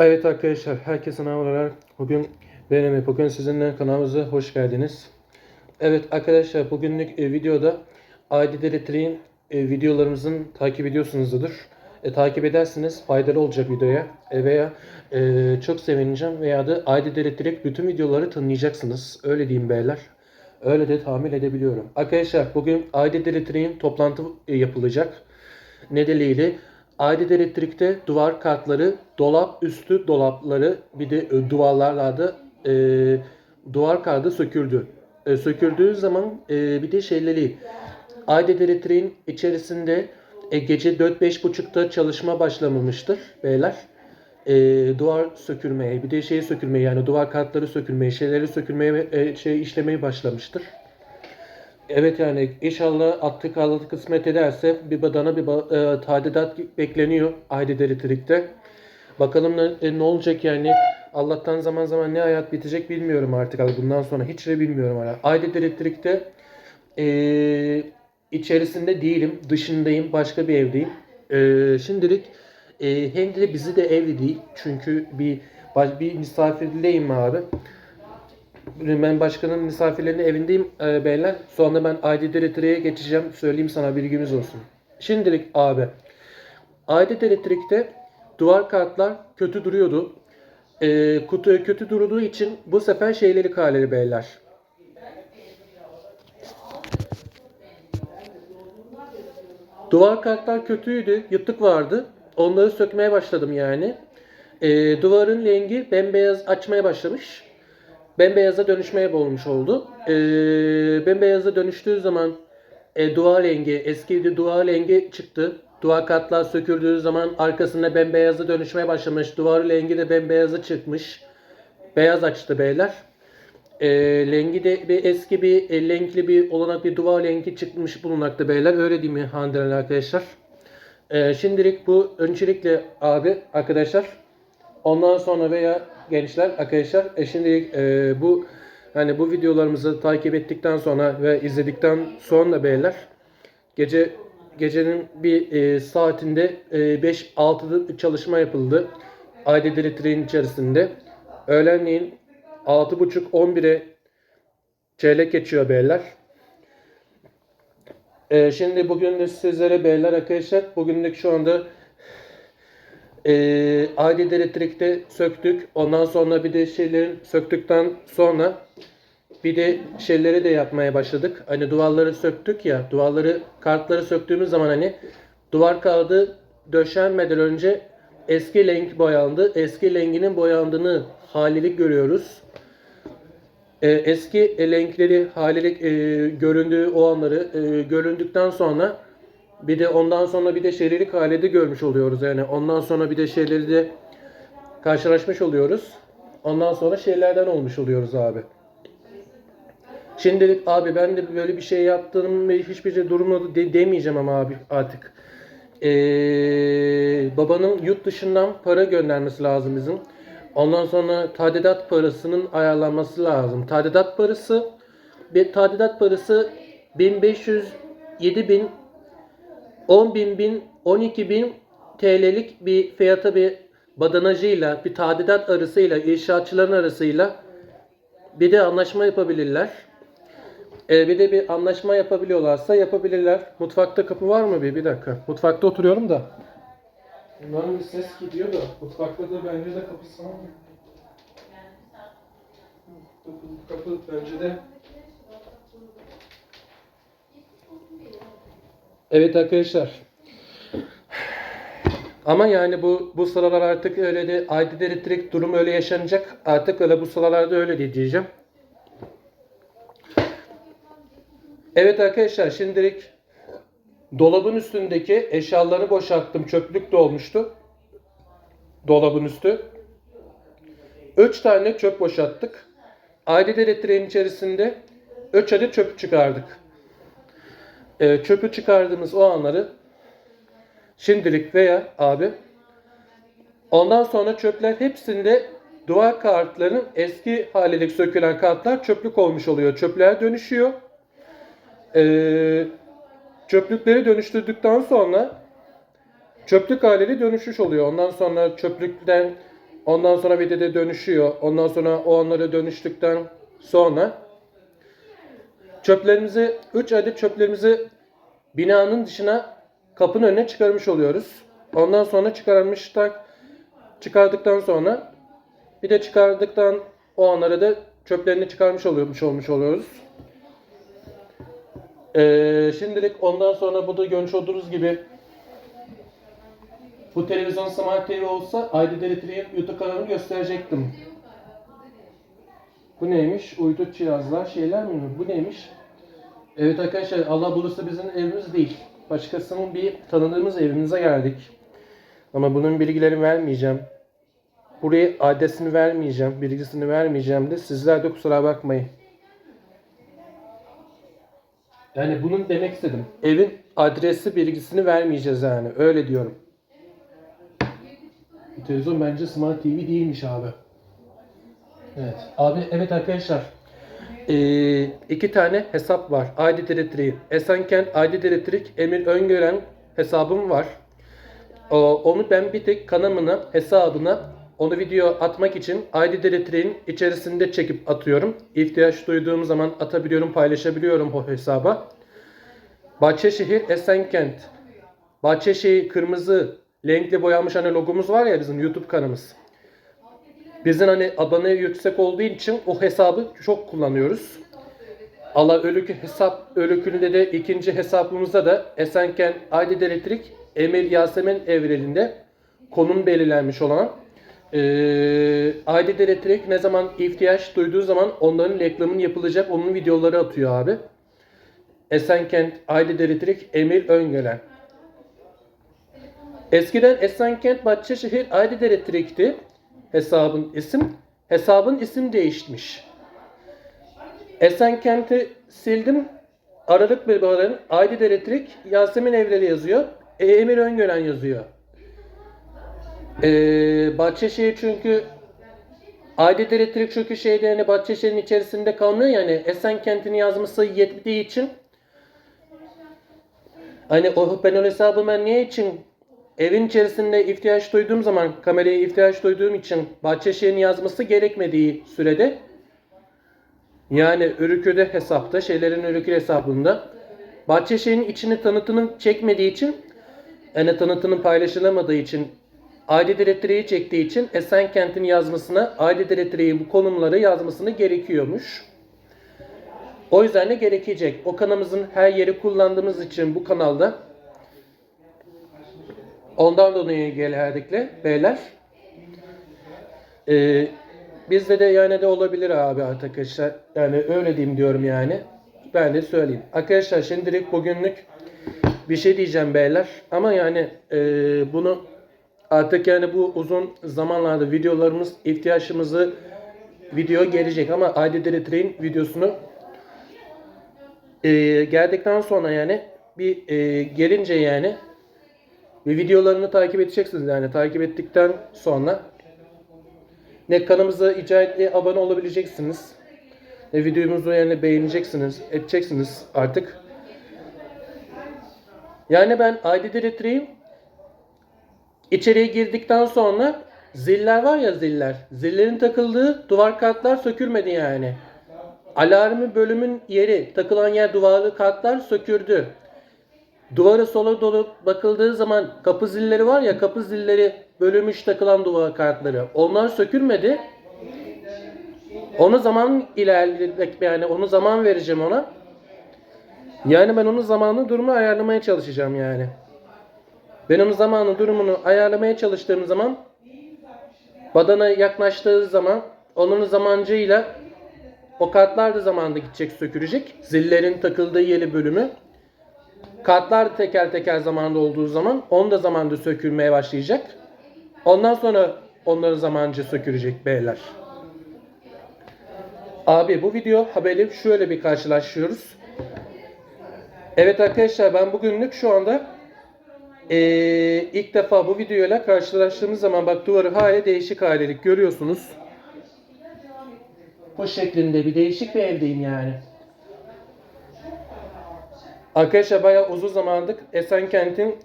Evet arkadaşlar, herkese merhabalar. Bugün benim, bugün sizinle kanalımıza hoş geldiniz. Evet arkadaşlar, bugünlük e, videoda ID Deletery'in e, videolarımızın takip ediyorsunuzdur. E, takip ederseniz faydalı olacak videoya e, veya e, çok sevineceğim veya da ID Deletery bütün videoları tanıyacaksınız. Öyle diyeyim beyler. Öyle de tahmin edebiliyorum. Arkadaşlar bugün ID Deletery'in toplantı e, yapılacak nedeniyle Aydın Elektrik'te duvar kartları, dolap üstü dolapları bir de e, duvarlarla e, duvar kartı söküldü. E, söküldüğü zaman e, bir de şeyleri Aydın Elektrik'in içerisinde e, gece 4-5.30'da çalışma başlamamıştır beyler. E, duvar sökülmeye bir de şey sökülmeye yani duvar kartları sökülmeye şeyleri sökülmeye e, şey işlemeye başlamıştır. Evet yani inşallah attık Allah kısmet ederse bir badana bir ba- e, tadilat bekleniyor Aydın Elektrik'te. Bakalım ne, e, ne olacak yani. Allah'tan zaman zaman ne hayat bitecek bilmiyorum artık. abi. Bundan sonra hiç de bilmiyorum hala. Aydın Elektrik'te e, içerisinde değilim. Dışındayım. Başka bir evdeyim. E, şimdilik e, hem de bizi de evli değil. Çünkü bir bir misafirliğim abi. Ben başkanın misafirlerinin evindeyim e, beyler. Sonra ben ID Direktörü'ye geçeceğim. Söyleyeyim sana bilgimiz olsun. Şimdilik abi. ID Direktörük'te duvar kartlar kötü duruyordu. E, kutu kötü durduğu için bu sefer şeyleri kaleli beyler. Duvar kartlar kötüydü. Yırtık vardı. Onları sökmeye başladım yani. E, duvarın rengi bembeyaz açmaya başlamış bembeyaza dönüşmeye olmuş oldu. Ee, bembeyaza dönüştüğü zaman e, duvar rengi, eski bir duvar rengi çıktı. Duvar katlar söküldüğü zaman arkasında bembeyaza dönüşmeye başlamış. Duvar rengi de bembeyaza çıkmış. Beyaz açtı beyler. E, rengi de bir eski bir e, renkli bir olanak bir duvar rengi çıkmış bulunmakta beyler. Öyle değil mi Handeler arkadaşlar? E, şimdilik bu öncelikle abi arkadaşlar Ondan sonra veya gençler arkadaşlar e şimdi e, bu hani bu videolarımızı takip ettikten sonra ve izledikten sonra beyler gece gecenin bir e, saatinde e, 5-6'da çalışma yapıldı. Ayda Direktörü'nün içerisinde. Öğlenleyin 6.30-11'e çeyrek geçiyor beyler. E, şimdi bugün de sizlere beyler arkadaşlar bugünlük şu anda e, aile elektrikte söktük. Ondan sonra bir de şeylerin söktükten sonra bir de şeyleri de yapmaya başladık. Hani duvarları söktük ya. Duvarları, kartları söktüğümüz zaman hani duvar kağıdı döşenmeden önce eski renk boyandı. Eski renginin boyandığını halilik görüyoruz. E, eski renkleri halilik e, göründüğü o anları e, göründükten sonra bir de ondan sonra bir de şerilik halede görmüş oluyoruz. Yani ondan sonra bir de şeyleri de karşılaşmış oluyoruz. Ondan sonra şeylerden olmuş oluyoruz abi. Şimdilik abi ben de böyle bir şey yaptığım ve hiçbir şey durmadı de- demeyeceğim ama abi artık. Ee, babanın yurt dışından para göndermesi lazım bizim. Ondan sonra tadilat parasının ayarlanması lazım. Tadilat parası bir tadilat parası 1500 7000 10 bin bin 12 bin TL'lik bir fiyata bir badanacıyla bir tadilat arasıyla inşaatçıların arasıyla bir de anlaşma yapabilirler. Ee, bir de bir anlaşma yapabiliyorlarsa yapabilirler. Mutfakta kapı var mı bir? Bir dakika. Mutfakta oturuyorum da. Bunların bir ses gidiyor da. Mutfakta da bence de kapısı var? Kapı, kapı bence de Evet arkadaşlar. Ama yani bu bu sıralar artık öyle de aydın elektrik durum öyle yaşanacak. Artık öyle bu sıralarda öyle diyeceğim. Evet arkadaşlar şimdilik dolabın üstündeki eşyaları boşalttım. Çöplük de olmuştu. Dolabın üstü. 3 tane çöp boşalttık. Aydın elektriğin içerisinde 3 adet çöp çıkardık e, çöpü çıkardığımız o anları şimdilik veya abi ondan sonra çöpler hepsinde duvar kartlarının eski haliyle sökülen kartlar çöplük olmuş oluyor. Çöplüğe dönüşüyor. E, çöplükleri dönüştürdükten sonra çöplük haliyle dönüşmüş oluyor. Ondan sonra çöplükten Ondan sonra bir de dönüşüyor. Ondan sonra o onlara dönüştükten sonra çöplerimizi 3 adet çöplerimizi binanın dışına kapının önüne çıkarmış oluyoruz. Ondan sonra çıkarmışlar çıkardıktan sonra bir de çıkardıktan o anlara da çöplerini çıkarmış oluyormuş olmuş oluyoruz. Ee, şimdilik ondan sonra burada görmüş olduğunuz gibi bu televizyon Smart TV olsa ID Deletri'nin YouTube kanalını gösterecektim. Bu neymiş? Uydu cihazlar, şeyler mi? Bu neymiş? Evet arkadaşlar Allah burası bizim evimiz değil. Başkasının bir tanıdığımız evimize geldik. Ama bunun bilgilerini vermeyeceğim. Buraya adresini vermeyeceğim, bilgisini vermeyeceğim de sizler de kusura bakmayın. Yani bunun demek istedim. Evin adresi bilgisini vermeyeceğiz yani. Öyle diyorum. Televizyon bence Smart TV değilmiş abi. Evet. Abi evet arkadaşlar. Ee, iki tane hesap var. ID Directory. Esenkent ID Directory Emir Öngören hesabım var. O, onu ben bir tek kanalına, hesabına onu video atmak için ID Directory'nin içerisinde çekip atıyorum. İhtiyaç duyduğum zaman atabiliyorum, paylaşabiliyorum o hesaba. Bahçeşehir Esenkent. Bahçeşehir kırmızı renkli boyanmış hani logomuz var ya bizim YouTube kanalımız. Bizim hani abone yüksek olduğu için o hesabı çok kullanıyoruz. Allah ölükü hesap ölükünde de ikinci hesabımızda da Esenken ID Elektrik Emir Yasemin evreninde konum belirlenmiş olan eee ID Elektrik ne zaman ihtiyaç duyduğu zaman onların reklamını yapılacak onun videoları atıyor abi. Esenkent ID Elektrik Emir Öngören. Eskiden Esenkent Bahçeşehir ID Elektrik'ti hesabın isim. Hesabın isim değişmiş. Esenkent'i sildim. Aralık bir bağların ID Elektrik Yasemin Evreli yazıyor. E, Emir Öngören yazıyor. Ee, Bahçeşehir çünkü ID Elektrik çünkü şeyde hani Bahçeşehir'in içerisinde kalmıyor yani Esenkent'in yazması yetmediği için Hani o o hesabı ben niye için evin içerisinde ihtiyaç duyduğum zaman kameraya ihtiyaç duyduğum için Bahçeşehir'in yazması gerekmediği sürede yani Ürükü'de hesapta şeylerin Ürükü hesabında Bahçeşehir'in içini tanıtını çekmediği için yani tanıtının paylaşılamadığı için ID Directory'yi çektiği için Esenkent'in yazmasına ID Directory'yi bu konumları yazmasını gerekiyormuş. O yüzden de gerekecek. O kanalımızın her yeri kullandığımız için bu kanalda ondan dolayı gelerdikle beyler. Ee, bizde de yani de olabilir abi arkadaşlar. Yani öyle diyeyim diyorum yani. Ben de söyleyeyim. Arkadaşlar şimdilik bugünlük bir şey diyeceğim beyler. Ama yani e, bunu artık yani bu uzun zamanlarda videolarımız ihtiyacımızı video gelecek ama ID Deletrain videosunu e, geldikten sonra yani bir e, gelince yani bir videolarını takip edeceksiniz yani takip ettikten sonra ne kanalımıza icabetli abone olabileceksiniz ne videomuzu yani beğeneceksiniz edeceksiniz artık. Yani ben ID Directory'im içeriye girdikten sonra ziller var ya ziller. Zillerin takıldığı duvar kartlar sökülmedi yani. Alarmı bölümün yeri, takılan yer duvarlı kartlar sökürdü. Duvara sola doğru bakıldığı zaman kapı zilleri var ya kapı zilleri bölünmüş takılan duvar kartları. Onlar sökülmedi. Onu zaman ilerledik yani onu zaman vereceğim ona. Yani ben onun zamanlı durumu ayarlamaya çalışacağım yani. Ben onun zamanlı durumunu ayarlamaya çalıştığım zaman badana yaklaştığı zaman onun zamancıyla o kartlar da zamanında gidecek sökülecek. Zillerin takıldığı yeri bölümü. Kartlar teker teker zamanda olduğu zaman onu da zamanda sökülmeye başlayacak. Ondan sonra onları zamanca sökülecek beyler. Abi bu video haberi şöyle bir karşılaşıyoruz. Evet arkadaşlar ben bugünlük şu anda ee, ilk defa bu videoyla karşılaştığımız zaman bak duvarı hali değişik halilik görüyorsunuz. Bu şeklinde bir değişik bir evdeyim yani. Arkadaşlar bayağı uzun zamandır Esenkent'in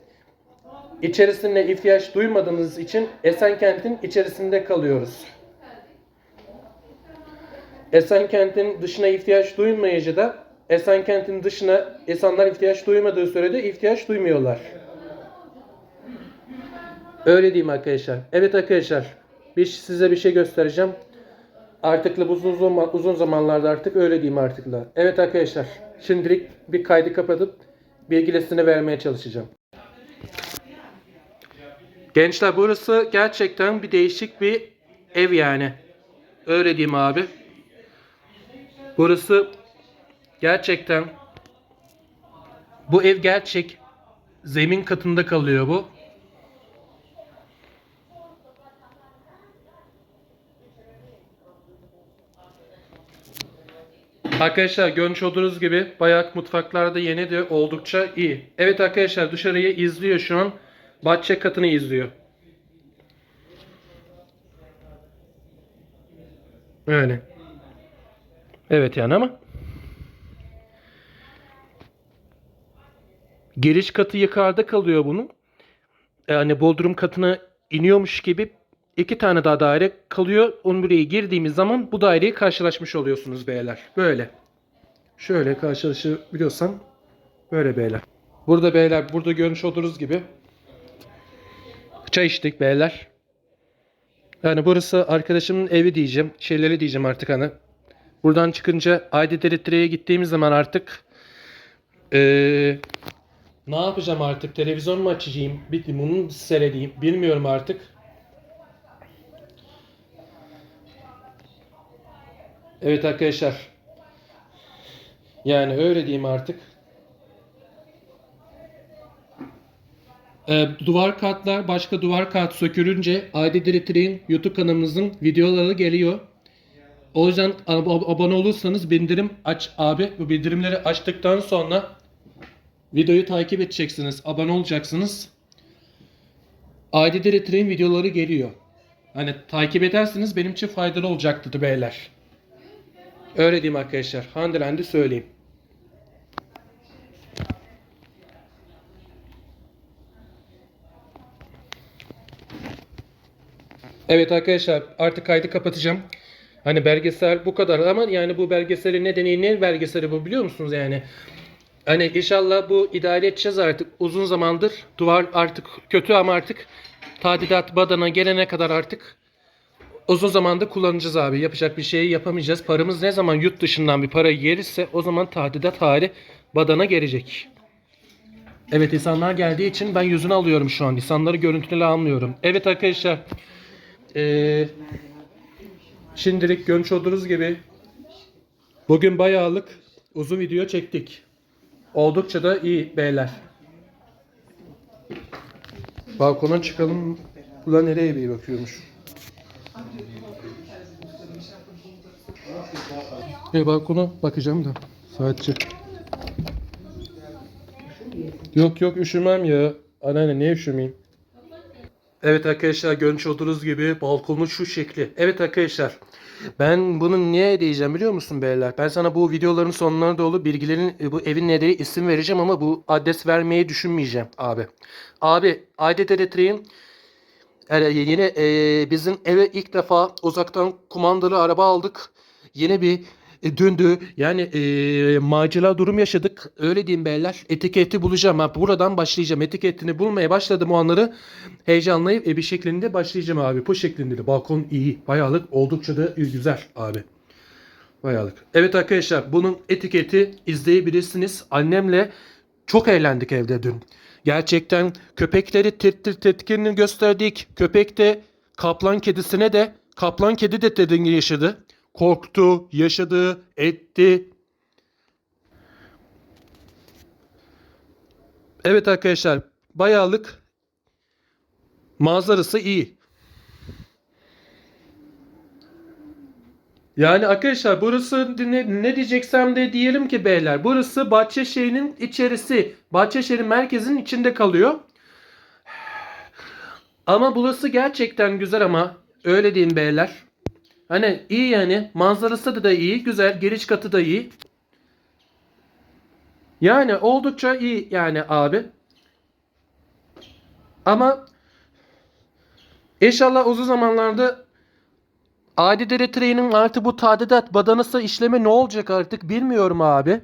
içerisinde ihtiyaç duymadığımız için Esenkent'in içerisinde kalıyoruz. Esenkent'in dışına ihtiyaç duymayınca da Esenkent'in dışına insanlar ihtiyaç duymadığı sürede ihtiyaç duymuyorlar. Öyle diyeyim arkadaşlar. Evet arkadaşlar. Bir, size bir şey göstereceğim. Artıkla uzun, uzun, uzun zamanlarda artık öyle diyeyim artıkla. Evet arkadaşlar. Şimdilik bir kaydı kapatıp bilgilesini vermeye çalışacağım. Gençler burası gerçekten bir değişik bir ev yani. Öyle diyeyim abi. Burası gerçekten bu ev gerçek zemin katında kalıyor bu. Arkadaşlar görmüş olduğunuz gibi bayağı mutfaklarda yeni de oldukça iyi. Evet arkadaşlar dışarıyı izliyor şu an. Bahçe katını izliyor. Öyle. Evet yani ama giriş katı yukarıda kalıyor bunun. Yani bodrum katına iniyormuş gibi iki tane daha daire kalıyor. Onu girdiğimiz zaman bu daireyi karşılaşmış oluyorsunuz beyler. Böyle. Şöyle karşılaşabiliyorsam böyle beyler. Burada beyler burada görmüş olduğunuz gibi çay içtik beyler. Yani burası arkadaşımın evi diyeceğim. Şeyleri diyeceğim artık hani. Buradan çıkınca Aydi Deretre'ye gittiğimiz zaman artık eee, ne yapacağım artık? Televizyon mu açacağım? Bir, bunu seyredeyim. Bilmiyorum artık. Evet arkadaşlar. Yani öyle diyeyim artık. Ee, duvar kartlar başka duvar kart sökülünce ID Directory'in YouTube kanalımızın videoları geliyor. O yüzden ab- ab- abone olursanız bildirim aç abi. Bu bildirimleri açtıktan sonra videoyu takip edeceksiniz. Abone olacaksınız. ID Directory'in videoları geliyor. Hani takip ederseniz benim için faydalı olacaktır beyler. Öyle diyeyim arkadaşlar. Handelendi söyleyeyim. Evet arkadaşlar artık kaydı kapatacağım. Hani belgesel bu kadar ama yani bu belgeselin nedeni ne belgeseli bu biliyor musunuz yani? Hani inşallah bu idare edeceğiz artık uzun zamandır. Duvar artık kötü ama artık tadilat badana gelene kadar artık uzun zamanda kullanacağız abi. Yapacak bir şey yapamayacağız. Paramız ne zaman yurt dışından bir para gelirse o zaman tadilat hali badana gelecek. Evet insanlar geldiği için ben yüzünü alıyorum şu an. İnsanları görüntüleri almıyorum. Evet arkadaşlar. Ee, şimdilik görmüş olduğunuz gibi bugün bayağılık uzun video çektik. Oldukça da iyi beyler. Balkona çıkalım. Ulan nereye bir bakıyormuş. E balkona bakacağım da sadece. Yok yok üşümem ya. Anneanne niye üşümeyeyim? Evet arkadaşlar görmüş olduğunuz gibi balkonun şu şekli. Evet arkadaşlar ben bunu niye diyeceğim biliyor musun beyler? Ben sana bu videoların sonlarına dolu bilgilerin e, bu evin nedeni isim vereceğim ama bu adres vermeyi düşünmeyeceğim abi. Abi Aydet Elektriğin yani yine e, bizim eve ilk defa uzaktan kumandalı araba aldık. Yine bir e, döndü. Yani e, macera durum yaşadık. Öyle diyeyim beyler. Etiketi bulacağım. Ha, buradan başlayacağım. Etiketini bulmaya başladım o anları. Heyecanlayıp e, bir şeklinde başlayacağım abi. Bu şeklinde de. Balkon iyi. Bayağılık oldukça da güzel abi. Bayağılık. Evet arkadaşlar bunun etiketi izleyebilirsiniz. Annemle çok eğlendik evde dün. Gerçekten köpekleri tet tet tetkinini gösterdik. Köpek de kaplan kedisine de kaplan kedi de tedirgin yaşadı. Korktu, yaşadı, etti. Evet arkadaşlar bayağılık manzarası iyi. Yani arkadaşlar burası ne, ne diyeceksem de diyelim ki beyler burası Bahçeşehir'in içerisi. Bahçeşehir'in merkezinin içinde kalıyor. Ama burası gerçekten güzel ama öyle diyeyim beyler. Hani iyi yani manzarası da, da iyi güzel giriş katı da iyi. Yani oldukça iyi yani abi. Ama inşallah uzun zamanlarda Adi Dere Train'in artı bu tadilat badanası işlemi ne olacak artık bilmiyorum abi.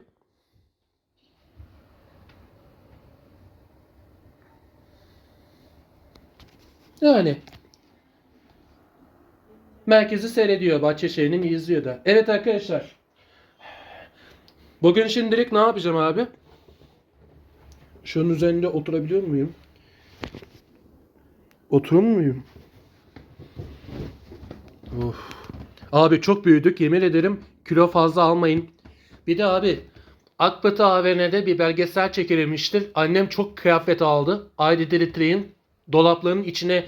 Yani merkezi seyrediyor. Bahçeşehir'in izliyor da. Evet arkadaşlar. Bugün şimdilik ne yapacağım abi? Şunun üzerinde oturabiliyor muyum? Oturur muyum? Of. Abi çok büyüdük yemin ederim. Kilo fazla almayın. Bir de abi Akbatı AVM'de bir belgesel çekilmiştir. Annem çok kıyafet aldı. Aidi Diritri'nin dolaplarının içine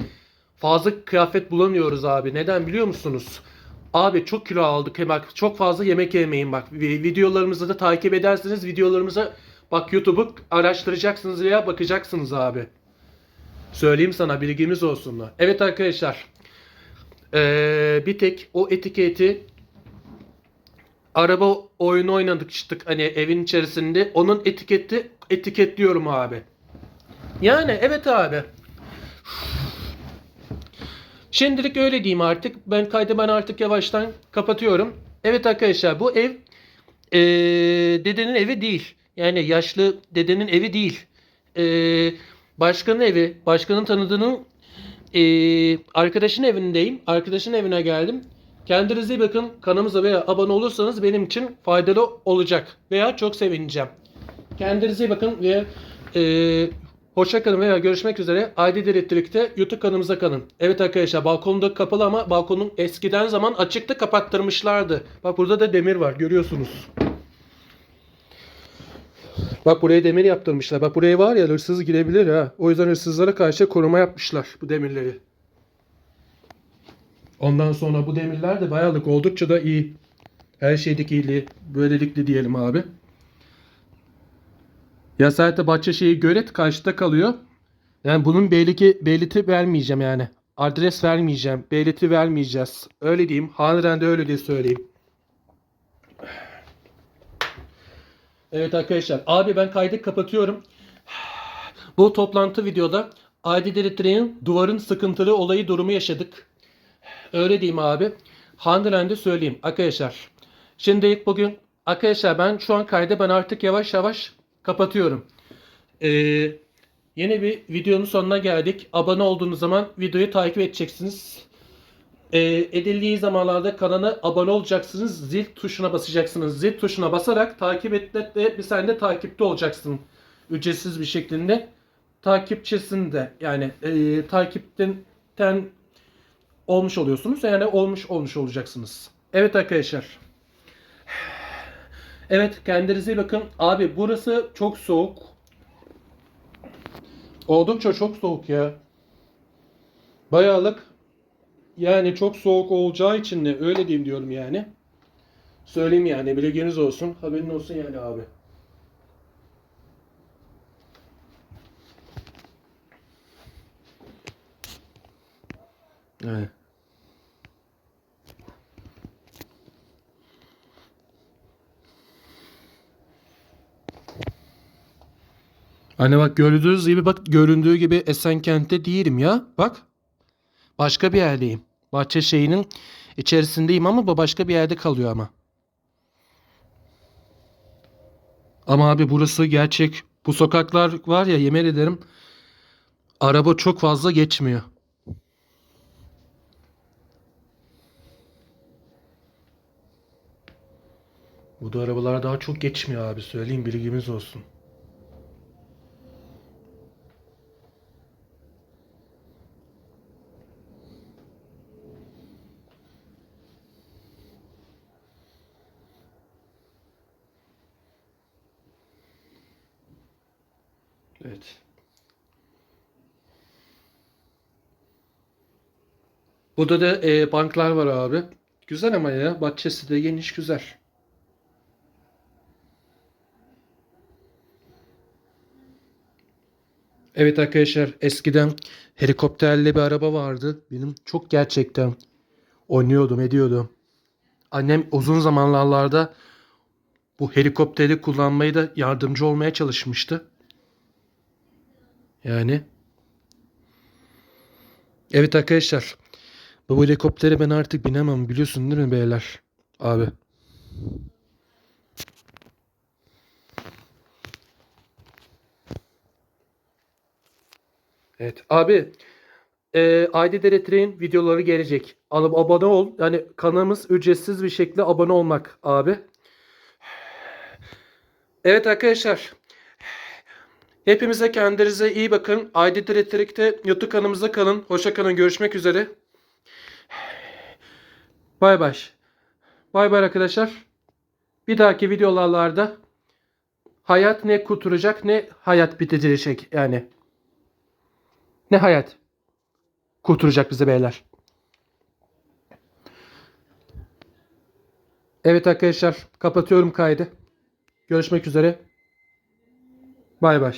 fazla kıyafet bulamıyoruz abi. Neden biliyor musunuz? Abi çok kilo aldık. He Bak çok fazla yemek yemeyin bak. Vi- Videolarımızı da takip ederseniz videolarımıza bak YouTube'u araştıracaksınız veya bakacaksınız abi. Söyleyeyim sana bilgimiz olsun. Evet arkadaşlar. Ee, bir tek o etiketi araba oyunu oynadık işte hani evin içerisinde. Onun etiketi etiketliyorum abi. Yani evet abi. Şimdilik öyle diyeyim artık. Ben kaydı ben artık yavaştan kapatıyorum. Evet arkadaşlar bu ev eee, dedenin evi değil. Yani yaşlı dedenin evi değil. Eee, başkanın evi. Başkanın tanıdığının eee, arkadaşın evindeyim. Arkadaşın evine geldim. Kendinize iyi bakın. Kanalımıza veya abone olursanız benim için faydalı olacak. Veya çok sevineceğim. Kendinize iyi bakın ve eee hoşça kalın veya görüşmek üzere. Aydın Elektrik'te YouTube kanalımıza kalın. Evet arkadaşlar balkonda kapalı ama balkonun eskiden zaman açıktı kapattırmışlardı. Bak burada da demir var görüyorsunuz. Bak buraya demir yaptırmışlar. Bak buraya var ya hırsız girebilir ha. O yüzden hırsızlara karşı koruma yapmışlar bu demirleri. Ondan sonra bu demirler de bayağılık oldukça da iyi. Her şeydeki iyiliği böylelikle diyelim abi. Ya zaten Bahçeşehir Göret karşıda kalıyor. Yani bunun beyliki, beyliti vermeyeceğim yani. Adres vermeyeceğim. Beyliti vermeyeceğiz. Öyle diyeyim. Haneden de öyle diye söyleyeyim. Evet arkadaşlar. Abi ben kaydı kapatıyorum. Bu toplantı videoda Adi Delitre'nin duvarın sıkıntılı olayı durumu yaşadık. Öyle diyeyim abi. Hande'den de söyleyeyim arkadaşlar. Şimdi ilk bugün arkadaşlar ben şu an kaydı ben artık yavaş yavaş kapatıyorum. Ee, yeni bir videonun sonuna geldik. Abone olduğunuz zaman videoyu takip edeceksiniz. Ee, edildiği zamanlarda kanala abone olacaksınız. Zil tuşuna basacaksınız. Zil tuşuna basarak takip etme ve bir sen de takipte olacaksın. Ücretsiz bir şeklinde. Takipçisin de yani e, takipten ten olmuş oluyorsunuz. Yani olmuş olmuş olacaksınız. Evet arkadaşlar. Evet kendinize iyi bakın. Abi burası çok soğuk. Oldukça çok soğuk ya. Bayağılık yani çok soğuk olacağı için de öyle diyeyim diyorum yani. Söyleyeyim yani bilginiz olsun. Haberin olsun yani abi. Evet. Hani bak gördüğünüz gibi bak göründüğü gibi Esenkent'te değilim ya. Bak. Başka bir yerdeyim. Bahçeşehir'in içerisindeyim ama bu başka bir yerde kalıyor ama. Ama abi burası gerçek. Bu sokaklar var ya yemin ederim araba çok fazla geçmiyor. Bu da arabalar daha çok geçmiyor abi söyleyeyim bilgimiz olsun. Evet. Burada da e, banklar var abi. Güzel ama ya. Bahçesi de geniş güzel. Evet arkadaşlar eskiden helikopterli bir araba vardı. Benim çok gerçekten oynuyordum ediyordum. Annem uzun zamanlarda bu helikopteri kullanmayı da yardımcı olmaya çalışmıştı. Yani Evet arkadaşlar. Bu helikoptere ben artık binemem biliyorsun değil mi beyler? Abi. Evet abi. E, ID Deletre'in videoları gelecek. Alıp abone ol. Yani kanalımız ücretsiz bir şekilde abone olmak abi. Evet arkadaşlar. Hepimize kendinize iyi bakın. ID Deletre'de YouTube kanalımızda kalın. Hoşça kalın. Görüşmek üzere. Bay bay. Bay bay arkadaşlar. Bir dahaki videolarda hayat ne kurtaracak ne hayat bitirecek yani. Ne hayat kurtaracak bize beyler. Evet arkadaşlar kapatıyorum kaydı. Görüşmek üzere. Bay bay.